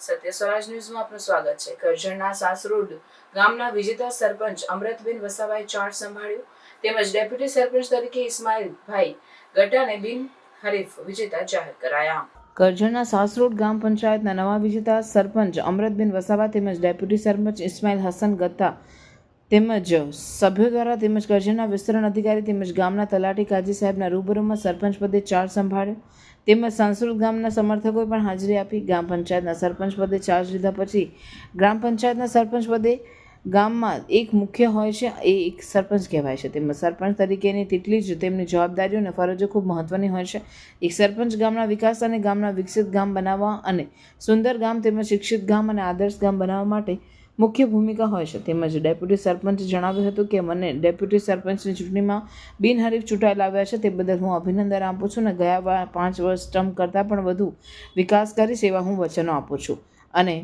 ભારતીય સ્વરાજ ન્યૂઝમાં આપનું સ્વાગત છે. કરજણના સાસરોડ ગામના વિજેતા સરપંચ અમૃતબેન વસાવાએ ચાર્જ સંભાળ્યો તેમજ ડેપ્યુટી સરપંચ તરીકે ઇસ્માઇલભાઈ ગઢાને બિન હરીફ વિજેતા જાહેર કરાયા. કરજણના સાસરોડ ગામ પંચાયતના નવા વિજેતા સરપંચ અમૃતબેન વસાવા તેમજ ડેપ્યુટી સરપંચ ઇસ્માઇલ હસન ગત્તા તેમજ સભ્યો દ્વારા તેમજ કરજણના વિસ્તરણ અધિકારી તેમજ ગામના તલાટી કાજી સાહેબના રૂબરૂમાં સરપંચ પદે ચાર્જ સંભાળ્યો તેમજ સાંસુર ગામના સમર્થકોએ પણ હાજરી આપી ગ્રામ પંચાયતના સરપંચ પદે ચાર્જ લીધા પછી ગ્રામ પંચાયતના સરપંચ પદે ગામમાં એક મુખ્ય હોય છે, એ એક સરપંચ કહેવાય છે. તેમજ સરપંચ તરીકેની તેટલી જ તેમની જવાબદારીઓ અને ફરજો ખૂબ મહત્ત્વની હોય છે. એક સરપંચ ગામના વિકાસ અને ગામના વિકસિત ગામ બનાવવા અને સુંદર ગામ તેમજ શિક્ષિત ગામ અને આદર્શ ગામ બનાવવા માટે મુખ્ય ભૂમિકા હોય છે. તેમજ ડેપ્યુટી સરપંચ જણાવ્યું હતું કે મને ડેપ્યુટી સરપંચની ચૂંટણીમાં બિનહરીફ ચૂંટાયેલા આવ્યા છે. તે બદલ હું અભિનંદન આપું છું અને ગયા પાંચ વર્ષ ટર્મ કરતાં પણ વધુ વિકાસ કરીશ એવા હું વચનો આપું છું. અને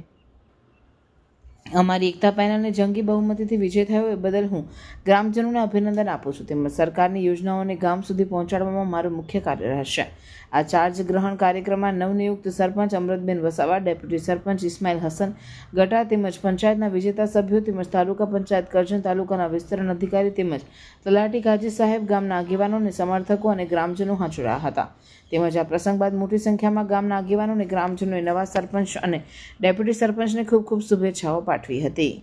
અમારી એકતા પેનલને જંગી બહુમતીથી વિજય થયો એ બદલ હું ગ્રામજનોને અભિનંદન આપું છું. તેમજ સરકારની યોજનાઓને ગામ સુધી પહોંચાડવામાં મારું મુખ્ય કાર્ય રહેશે. આ ચાર્જ ગ્રહણ કાર્યક્રમમાં નવનિયુક્ત સરપંચ અમૃતબેન વસાવા, ડેપ્યુટી સરપંચ ઇસ્માઇલ હસન ગટા તેમજ પંચાયતના વિજેતા સભ્યો તેમજ તાલુકા પંચાયત કરજણ તાલુકાના વિસ્તરણ અધિકારી તેમજ તલાટી કાજી સાહેબ ગામના આગેવાનોને સમર્થકો અને ગ્રામજનો હાજર હતા. તેમજ આ પ્રસંગ બાદ મોટી સંખ્યામાં ગામના આગેવાનો અને ગ્રામજનોએ નવા સરપંચ અને ડેપ્યુટી સરપંચને ખૂબ ખૂબ શુભેચ્છાઓ પાઠવી હતી.